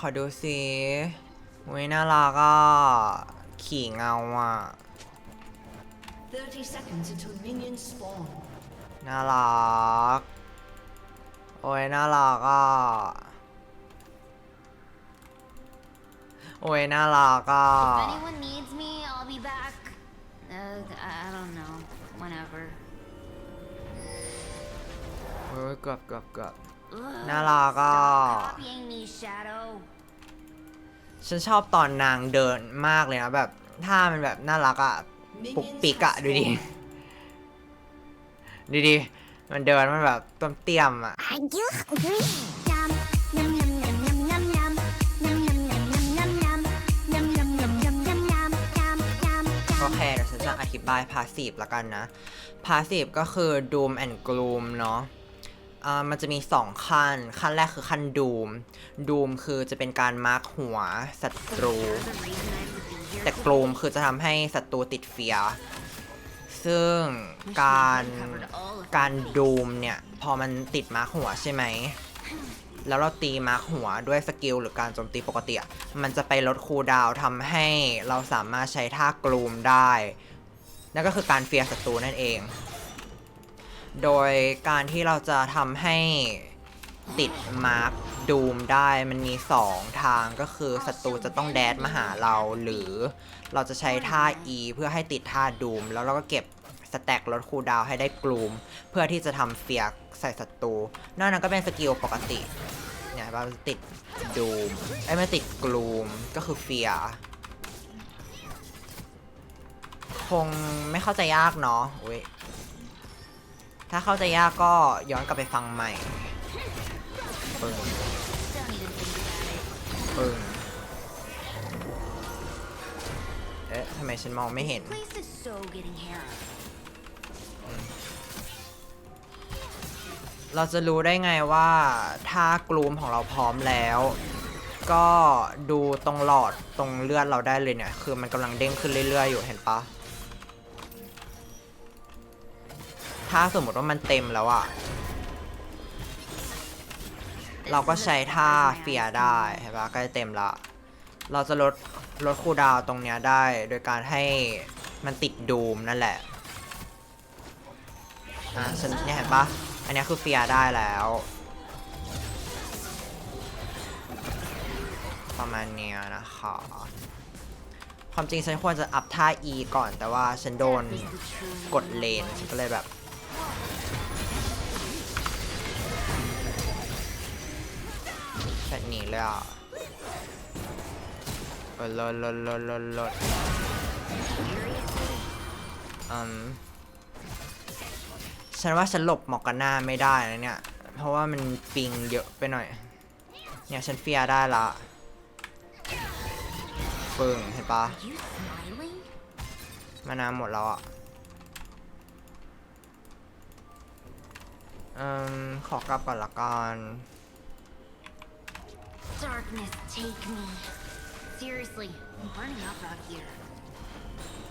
ขอดูสิอุ้ยน่ารักอะ ขี่เงาอะ30 seconds until minions spawn. น่ารัก โอ้ยน่ารักอะ โอ้ยน่ารักอะ If anyone needs me, I'll be back. Uh, I I don't know. Whenever. โอ้ยเกือบเกือบเกือบ Ugh, น่ารักอะ Stop copying me, Shadow. ฉันชอบตอนนางเดินมากเลยนะแบบท่ามันแบบน่ารักอะปุก Minions ปิกอะ have ดูดิ spawned. ดูดิมันเดินมันแบบต้มเตี้ยมอะ I do agree. Yum, yum, yum, yum, yum, yum, yum. Yum, yum, yum, yum, yum, yum. Yum, yum, yum, yum, yum, yum. Yum, yum, โอ yum. เคเดี๋ยวฉันจะอธิบายพาสซีฟละกันนะพาสซีฟก็คือ Doom and Gloom เนาะ อ่ามันจะมี 2 ขั้น ขั้นแรกคือขั้น Doom Doom คือจะเป็นการมาร์คหัวศัตรู แต่ today. Gloom คือจะทำให้ศัตรูติดเฟีย ซึ่งการการดูมเนี่ย พอมันติดมาร์คหัวใช่ไหม แล้วเราตีมาร์คหัวด้วยสกิลหรือการโจมตีปกติ มันจะไปลดคูลดาวทำให้เราสามารถใช้ท่ากลูมได้ นั่นก็คือการเฟียศัตรูนั่นเอง โดยการที่เราจะทำให้ติดมาร์คดูมได้มันมี 2 ทางก็คือศัตรูจะต้องแดดมาหาเราหรือเราจะใช้ท่า E เพื่อให้ติดท่าดูม แล้วเราก็เก็บสแต็กลดคูลดาวน์ให้ได้กลูม เพื่อที่จะทำเฟียร์ใส่ศัตรูนอกนั้นก็เป็นสกิลปกติเนี่ยเราติดดูมไอ้ไม่ติดกลูมก็คือเฟียคงไม่เข้าใจยากเนาะอุ้ย ถ้าเข้าใจยากก็ย้อนกลับไปฟังใหม่ปึ้ง Don't even think about it. ปึ้งเอ๊ะทำไมฉันมองไม่เห็น Place is so getting hair up. เราจะรู้ได้ไงว่าถ้ากลูมของเราพร้อมแล้ว ก็ดูตรงหลอดตรงเลือดเราได้เลยเนี่ย คือมันกำลังเด้งขึ้นเรื่อยๆอยู่เห็นปะ ถ้าสมมติว่ามันเต็มแล้วอะเราก็ใช้ท่าเฟียได้เห็นปะใกล้เต็มละ เราจะลดลดคูดาวตรงเนี้ยได้ โดยการให้มันติดดูมนั่นแหละ อะฉันเนี่ยเห็นปะอันนี้คือเฟียได้แล้ว ประมาณเนี้ยนะคะความจริงฉันควรจะอัพท่า E ก่อนแต่ว่าฉันโดนกดเลนฉันก็เลยแบบ แบบนี้เลยอะลดลดลดลดลดอืมฉันว่าฉันหลบหมอกกันหน้าไม่ได้นะเนี่ย เพราะว่ามันปิงเยอะไปหน่อย เนี่ยฉันเฟียได้ละปึ่งเห็นปะมานาวหมดแล้วอะอืมขอกลับก่อนละกัน Darkness, take me. Seriously, I'm burning up out here.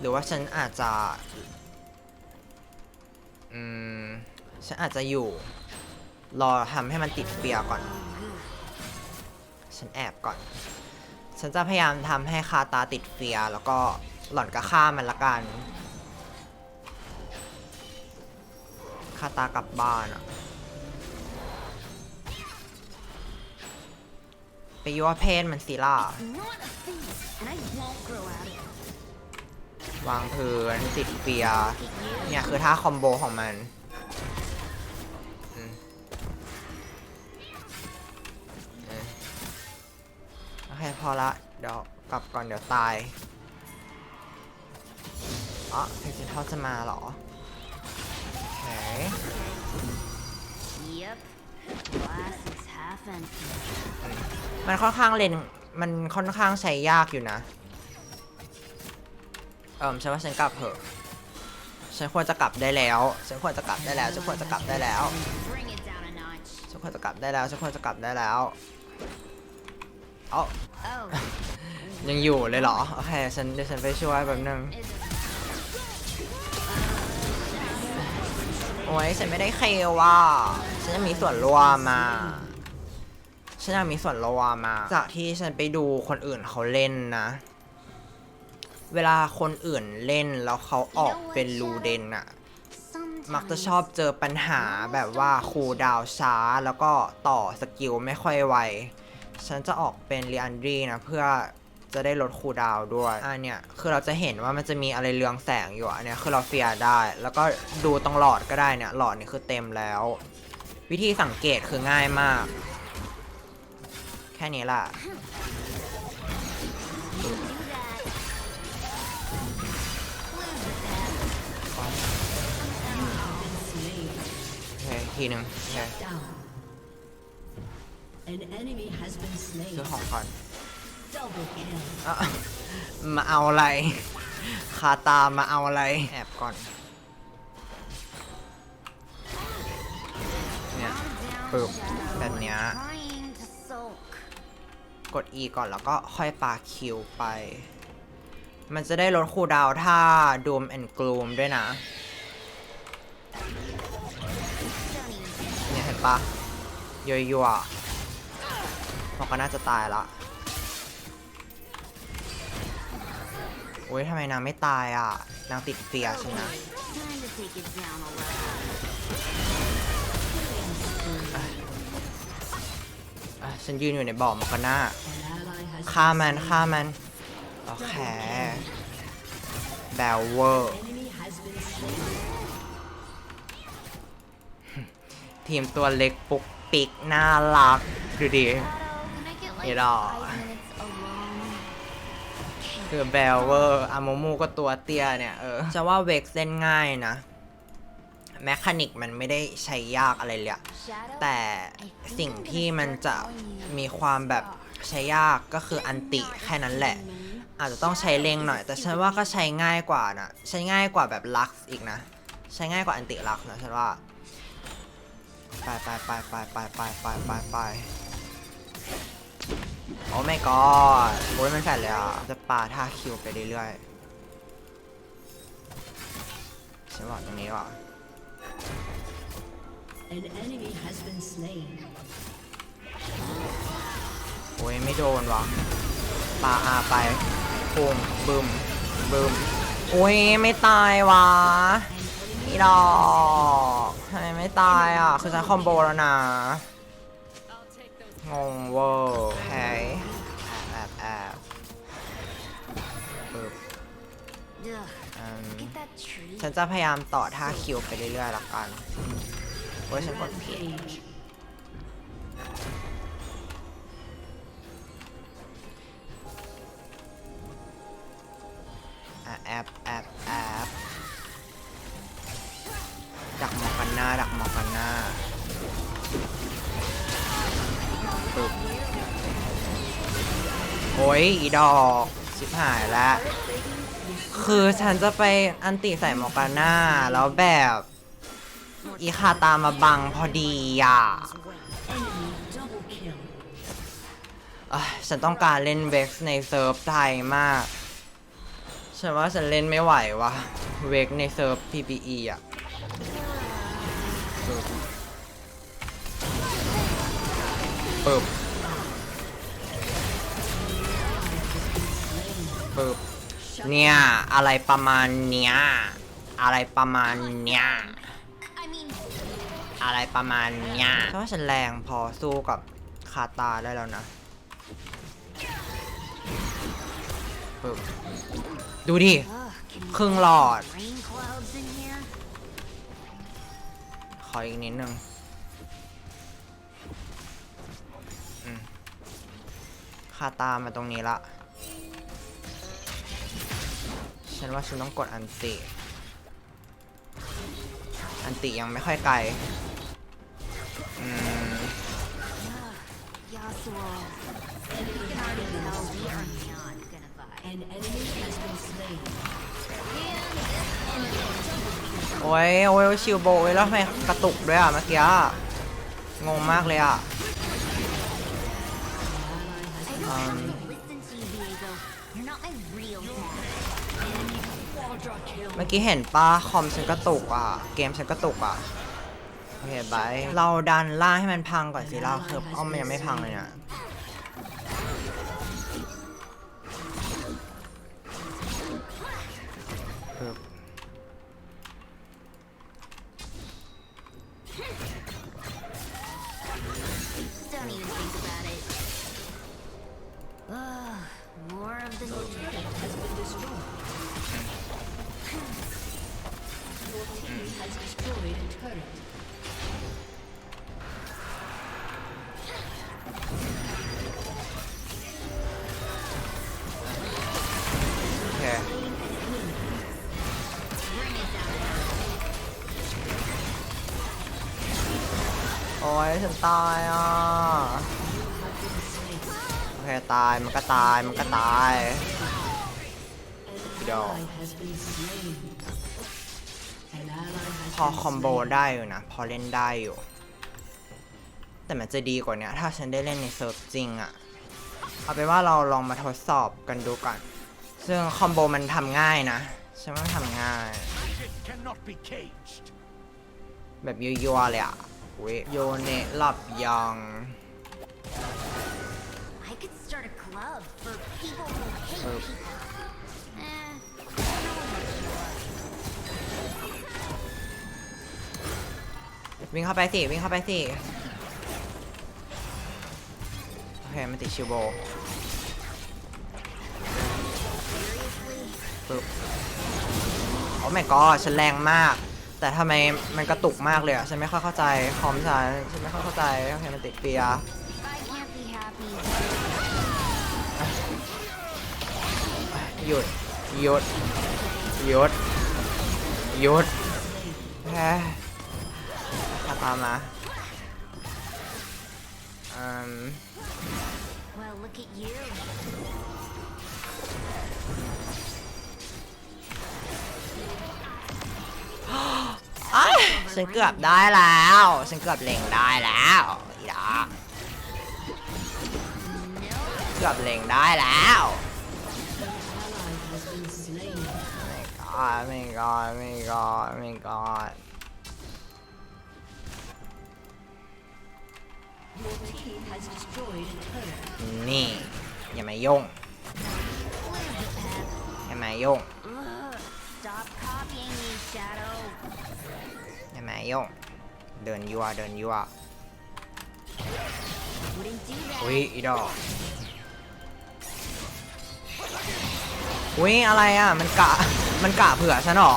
หรือว่าฉันอาจจะ อืม ฉันอาจจะอยู่ รอทำให้มันติดเฟียก่อน ฉันแอบก่อน ฉันจะพยายามทำให้คาตาติดเฟียแล้วก็หล่อนก็ฆ่ามันละกัน คาตากลับบ้านอะ ยั่วเพศมันสิล่ะวางพื้นติดเฟียร์เนี่ยคือท่าคอมโบของมันโอเคพอละ เดี๋ยวกลับก่อนเดี๋ยวตายอ๋อเพนซิทอลจะมาเหรอโอเค มันค่อนข้างเลนมันค่อนข้างใช้ยากอยู่นะ เอิมฉันว่าฉันกลับเถอะ ฉันควรจะกลับได้แล้ว ฉันควรจะกลับได้แล้ว ฉันควรจะกลับได้แล้ว ฉันควรจะกลับได้แล้ว ฉันควรจะกลับได้แล้ว เอ้า ยังอยู่เลยเหรอ โอเค ฉันเดี๋ยวฉันไปช่วยแป๊บนึง โอ้ยฉันไม่ได้เคลว่า ฉันจะมีส่วนร่วมมา ฉันอยากมีส่วนระวามาจากที่ฉันไปดูคนอื่นเขาเล่นนะ เวลาคนอื่นเล่นแล้วเขาออกเป็นลูเดนอะมักจะชอบเจอปัญหาแบบว่าคูดาวช้าแล้วก็ต่อสกิลไม่ค่อยไว ฉันจะออกเป็นเรียนดรีนะเพื่อจะได้ลดคูดาวด้วยอันเนี้ยคือเราจะเห็นว่ามันจะมีอะไรเรืองแสงอยู่อันเนี้ยคือเราเฟียได้ แล้วก็ดูตรงหลอดก็ได้เนี่ยหลอดนี่คือเต็มแล้ว วิธีสังเกตคือง่ายมาก ค่นี้ล่ะโอเคทีหนึ่งโอเค Down. An enemy has been slain. ซื้อของก่อน Double kill. อะมาเอาอะไร คาตามาเอาอะไร แอบก่อน เนี่ยปึ๊บแบบเนี้ย Trying to sulk. กด E ก่อนแล้วก็ค่อยปาคิวไป มันจะได้ลดคูดาวถ้า Doom and Gloom ด้วยนะเนี่ยเห็นปะยัวยัวๆมันก็น่าจะตายละโอ้ยทำไมนางไม่ตายอะ นางติดเฟียใช่ไหม ฉันยืนอยู่ในบ่อมันก็น่า An ally has ฆ่า been มัน slain. ฆ่ามัน โอเคแบลเวอร์ Enemy has been slain. ทีมตัวเล็กปุกปิก น่ารัก ดูดิ Shadow, can I get like It all. five minutes alone? คือแบลเวอร์อาโมมูก็ตัวเตี้ยเนี่ย เออ จะว่าเวกเล่นง่ายนะ แมคานิกมันไม่ได้ใช้ยากอะไรเลยอะ Shadow, แต่สิ่งที่มันจะมีความแบบใช้ยากก็คืออันติแค่นั้นแหละ อาจจะต้องใช้เล็งหน่อย แต่ฉันว่าก็ใช้ง่ายกว่านะใช้ง่ายกว่าแบบลักอีกนะ ใช้ง่ายกว่าอันติลักนะฉันว่าไปไปไปไปไปไปไปไปไปโอ้ไม่กอดโอ้ยมันแฟดเลยอะจะปาท่าคิวไปเรื่อยๆฉันบอกตรงนี้ว่ะ An enemy has been slain. โอ้ยไม่โดนวะปาอาไปปุมบึมบึมโอ้ยไม่ตายวะอีดอกทำไมไม่ตายอะ คือฉันคอมโบแล้วนะ งงเวอร์แฮยแอบแอบปึ๊บ Ugh, อืม get that tree. ฉันจะพยายามต่อท่าคิวไปเรื่อยๆละกัน โอ้ยฉันกดผิด Rampage. อะแอบแอบแอบดักหมอกกันหน้า ดักหมอกกันหน้าปึ๊บโอ้ย อีดอกชิบหายแล้วคือฉันจะไปอันติใส่หมอกกันหน้า แล้วแบบ อีคาตามาบังพอดีอะฉันต้องการเล่นเว็กในเซิร์ฟไทยมาก ฉันว่าฉันเล่นไม่ไหววะเวกในเซิร์ฟ PPE อะปึบปึบเนี่ย อะไรประมาณเนี้ย อะไรประมาณเนี้ย อะไรประมาณเนี้ยฉันว่าฉันแรงพอสู้กับคาตาได้แล้วนะปึ๊บดูดิ ครึ่งหลอด ขออีกนิดนึงคาตามาตรงนี้ละ ฉันว่าฉันต้องกดอันติ อันติยังไม่ค่อยไกล โอ้ยโอ้ยชิวโบยแล้วทำไมกระตุกด้วยอะเมื่อกี้งงมากเลยอะเมื่อกี้เห็นป้าคอมฉันกระตุกอะ เกมฉันกระตุกอะ โอเคบายเราดันล่างให้มันพังก่อนสิเราคืออ้อมมันยังไม่พังเลยเนี่ย โอ้ยฉันตายอะโอเคตายมันก็ตายมันก็ตาย An Yo. ally has been slain. An ally has พอ been คอมโบ slain. ได้อยู่นะ พอเล่นได้อยู่ แต่มันจะดีกว่าเนี้ยถ้าฉันได้เล่นในเซิร์ฟจริงอะเอาเป็นว่าเราลองมาทดสอบกันดูก่อน ซึ่งคอมโบมันทำง่ายนะฉันว่ามันทำง่าย It cannot be caged. แบบยั่วๆเลยอะเวยโยเนะหลับยัง I could start a club for people who hate Oh. people. Eh, วิ่งเข้าไปสิ วิ่งเข้าไปสิ โอเค มันติดชิวโบปึ๊บโอ้ my god ฉันแรงมาก แต่ทำไมมันกระตุกมากเลยอะฉันไม่ค่อยเข้าใจคอมฉันฉันไม่ค่อยเข้าใจโอเคมันติดเปียร์ I can't be happy. หยุดหยุดหยุดหยุดแพ้ขับตามมาอืม Well, look at you. ฉันเกือบได้แล้ว ฉันเกือบเล็งได้แล้วอีดาเกือบเล็งได้แล้ว Ally has been slain. ไม่กอดไม่กอดไม่กอด นี่ อย่ามายุ่งอย่ามายุ่ง stop copying me, Shadow. อย่ามายุ่งเดินยั่วเดินยั่ว Wouldn't do that. อุ้ยอีดอกอุ้ยอะไรอะ มันกะ มันกะเผื่อฉันเหรอ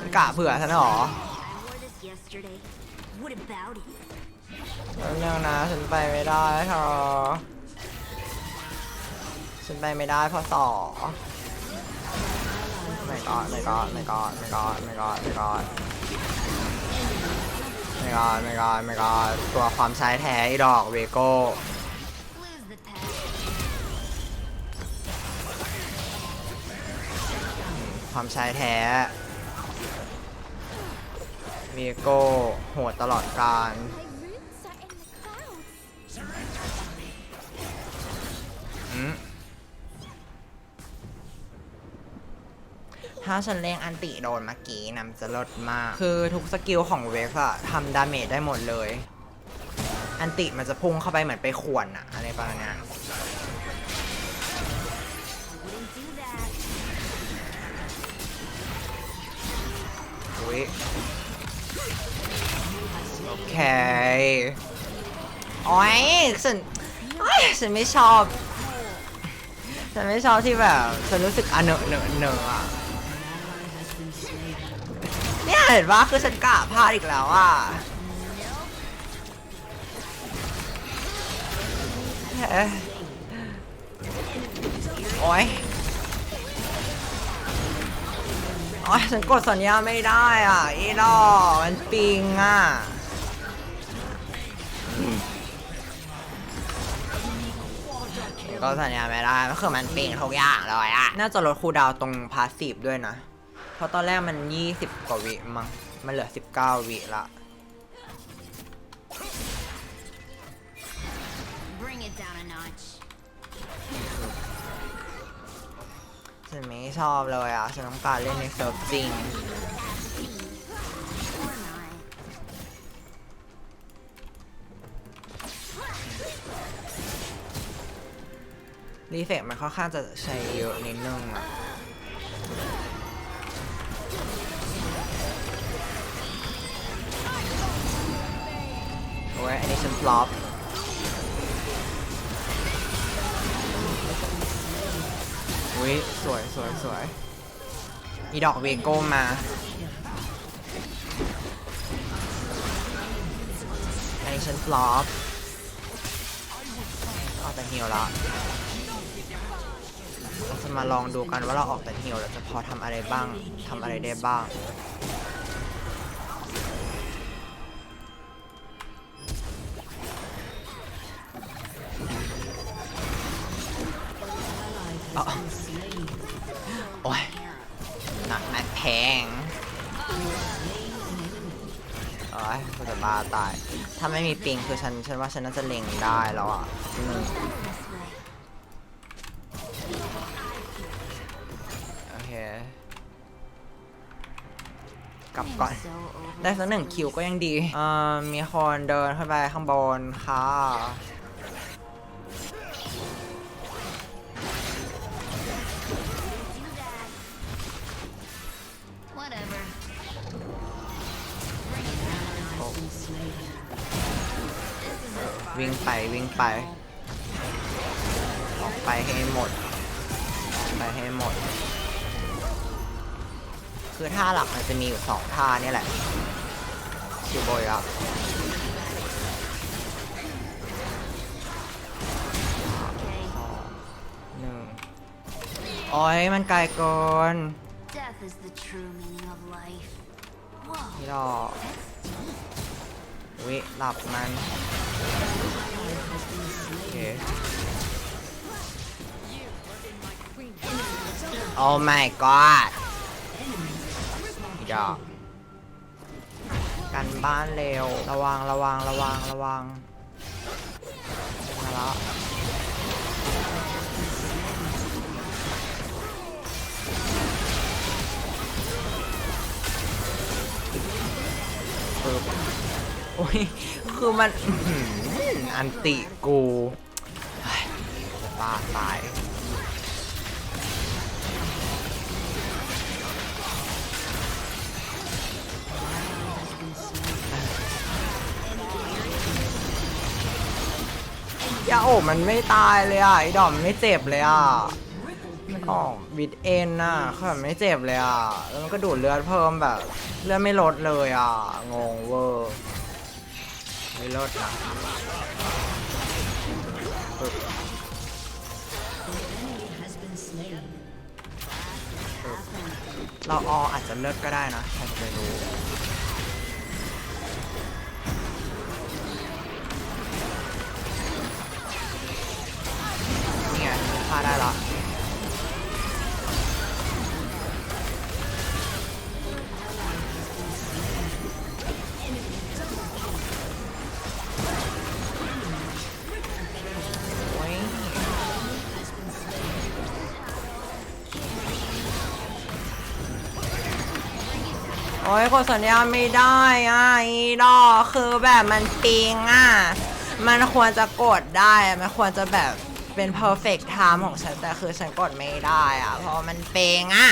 มันกะเผื่อฉันเหรอ I wore this yesterday. What about it? แล้วเรื่องนะฉันไปไม่ได้เธอ ฉันไปไม่ได้เพราะต่อไม่กอดไม่กอดไม่กอดไม่กอดไม่กอดไม่กอดไม่กอดไม่กอดไม่กอดตัวความชายแท้อีดอกเวโก้ Lose the pet. ความชายแท้เวโก้โหดตลอดการ My roots are in the clouds. อืม ถ้าฉันเล่งอันติโดนเมื่อกี้นำจะลดมาก คือทุกสกิลของเวฟอะทำดาเมจได้หมดเลย อันติมันจะพุ่งเข้าไปเหมือนไปข่วนอะอะไรประมาณนั้น Wouldn't do that. อุ้ยโอเคโอ้ยฉันโอ๊ยฉันไม่ชอบ ฉันไม่ชอบที่แบบ ฉันรู้สึกอะเหนอะเหนอะเหนอะ เนี่ยเห็นว่าคือฉันกะพลาดอีกแล้วอะเอ๊ะโอ๊ยโอ๊ยฉันกดสัญญาไม่ได้อะอีดอกมันปิงอะก็สัญญาไม่ได้ก็คือมันปิงทุกอย่างเลยอะ น่าจะลดคูลดาวน์ตรงพาสซีฟด้วยนะ เพราะตอนแรกมัน 20 กว่าวิมั้ง มันเหลือ 19 วิละ Bring it down a notch. ฉันไม่ชอบเลยอะ ฉันต้องการเล่นในเซิร์ฟจริงรีเฟกมันค่อนข้างจะใช้เยอะนิดนึงอะ โอ้ยอันนี้ฉันฟลอปอุ้ยสวยสวยสวยอีดอกเวโก้มาอันนี้ฉันฟลอปออกแต่ฮิวแล้ว จะมาลองดูกันว่าเราออกแต่ฮิวเราจะพอทำอะไรบ้างทำอะไรได้บ้างโอ้ยหนักแม็กแพงโอ้ยกูจะบ้าตาย ถ้าไม่มีปิงคือฉัน ฉันว่าฉันน่าจะเล็งได้แล้วอะ กลับก่อน ได้สักหนึ่งคิวก็ยังดีเอ่อมีคนเดินขึ้นไปข้างบนค่ะ Whatever. วิ่งไปวิ่งไป ออกไปให้หมดออกไปให้หมด คือท่าหลักมันจะมีอยู่สองท่านี่แหละคิวโบยอะสองหนึ่งโอ้ยมันไกลเกิน Death is the true meaning of life. Whoa. พี่ดอกวิหลับมัน โอเค โอ้ my god พี่ดอกกันบ้านเร็ว ระวังระวังระวังระวังมาแล้วปึ๊บโอ้ย คือมันอันติกูบ้าตาย โอบมันไม่ตายเลยอะไอ้ดอมไม่เจ็บเลยอะมันออกบิดเอ็นน่ะคือแบบไม่เจ็บเลยอะแล้วมันก็ดูดเลือดเพิ่มแบบ เลือดไม่ลดเลยอะงงเวอร์ไม่ลดนะเราออาจจะเลิศก็ได้นะใครจะไปรู้ ฆ่าได้ละโอ้ยกดสัญญาไม่ได้อะอีดอกคือแบบมันปิงอะ มันควรจะกดได้อะมันควรจะแบบ เป็น perfect time ของฉัน แต่คือฉันกดไม่ได้อะเพราะว่ามันเปงอะ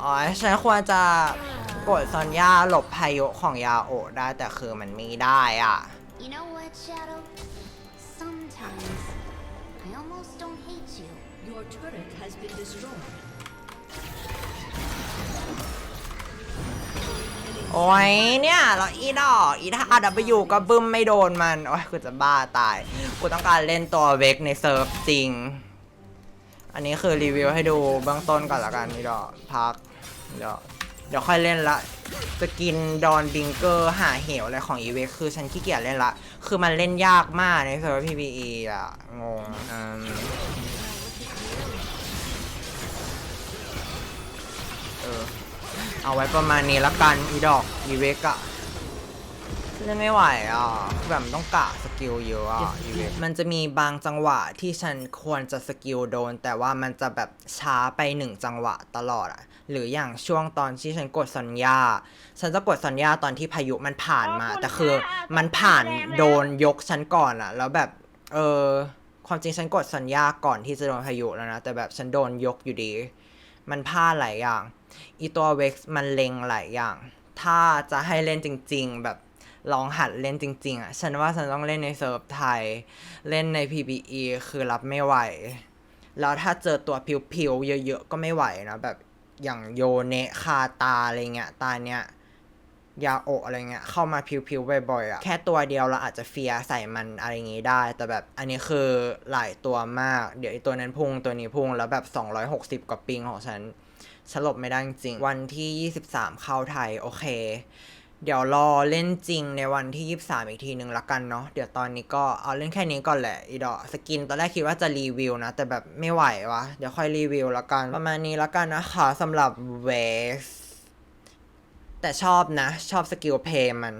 อ๋อฉันควรจะกดสัญญาหลบพายุของยาโอะได้แต่คือมันไม่ได้อะ You know what, Shadow? Sometimes I almost don't hate you. Your turret has been destroyed. โอ้ยเนี่ยแล้วอีดอกอีท่าดับไปอยู่ก็บึ้มไม่โดนมัน โอ้ยกูจะบ้าตาย กูต้องการเล่นตัวเวกในเซิร์ฟจริง อันนี้คือรีวิวให้ดูเบื้องต้นก่อนละกันอีดอกพักเดี๋ยวเดี๋ยวค่อยเล่นละ จะกินดอนบิงเกอร์หาเหวอะไรของอีเวกคือฉันขี้เกียจเล่นละ คือมันเล่นยากมากในเซิร์ฟ PVE อะ งงอืมเออ เอาไว้ประมาณนี้ละกันอีดอกอีเวกอะเล่นไม่ไหวอะคือแบบมันต้องกะสกิลเยอะอะอีเวนต์มันจะมีบางจังหวะที่ฉันควรจะสกิลโดน แต่ว่ามันจะแบบช้าไปหนึ่งจังหวะตลอดอะหรืออย่างช่วงตอนที่ฉันกดสัญญา ฉันจะกดสัญญาตอนที่พายุมันผ่านมา แต่คือมันผ่านโดนยกฉันก่อนอะ แล้วแบบเออความจริงฉันกดสัญญาก่อนที่จะโดนพายุแล้วนะแต่แบบฉันโดนยกอยู่ดี มันพลาดหลายอย่าง อีตัวเว็กซ์มันเล็งหลายอย่าง ถ้าจะให้เล่นจริง ๆ แบบลองหัดเล่นจริง ๆ อะ ฉันว่าฉันต้องเล่นในเซิร์ฟไทย เล่นใน PBE คือรับไม่ไหว แล้วถ้าเจอตัวผิวๆ เยอะๆ ก็ไม่ไหวนะแบบอย่างโยเนะคาตาอะไรเงี้ย ตาเนี้ยยาโออะไรเงี้ย เข้ามาผิวๆ บ่อยๆ อะ แค่ตัวเดียวเราอาจจะเฟียใส่มันอะไรอย่างงี้ได้ แต่แบบอันนี้คือหลายตัวมาก เดี๋ยวไอตัวนั้นพุ่งตัวนี้พุ่งแล้วแบบ 260 กว่าปิงของฉัน ฉลบไม่ได้จริง วันที่ 23 เข้าไทย โอเค เดี๋ยวรอเล่นจริงในวันที่ 23 อีกทีหนึ่งละกันเนาะ เดี๋ยวตอนนี้ก็เอาเล่นแค่นี้ก่อนแหละ อีดอสกินตอนแรกคิดว่าจะรีวิวนะ แต่แบบไม่ไหววะ เดี๋ยวค่อยรีวิวละกัน ประมาณนี้ละกันนะคะสำหรับเวสแต่ชอบนะ ชอบสกิลเพย์มัน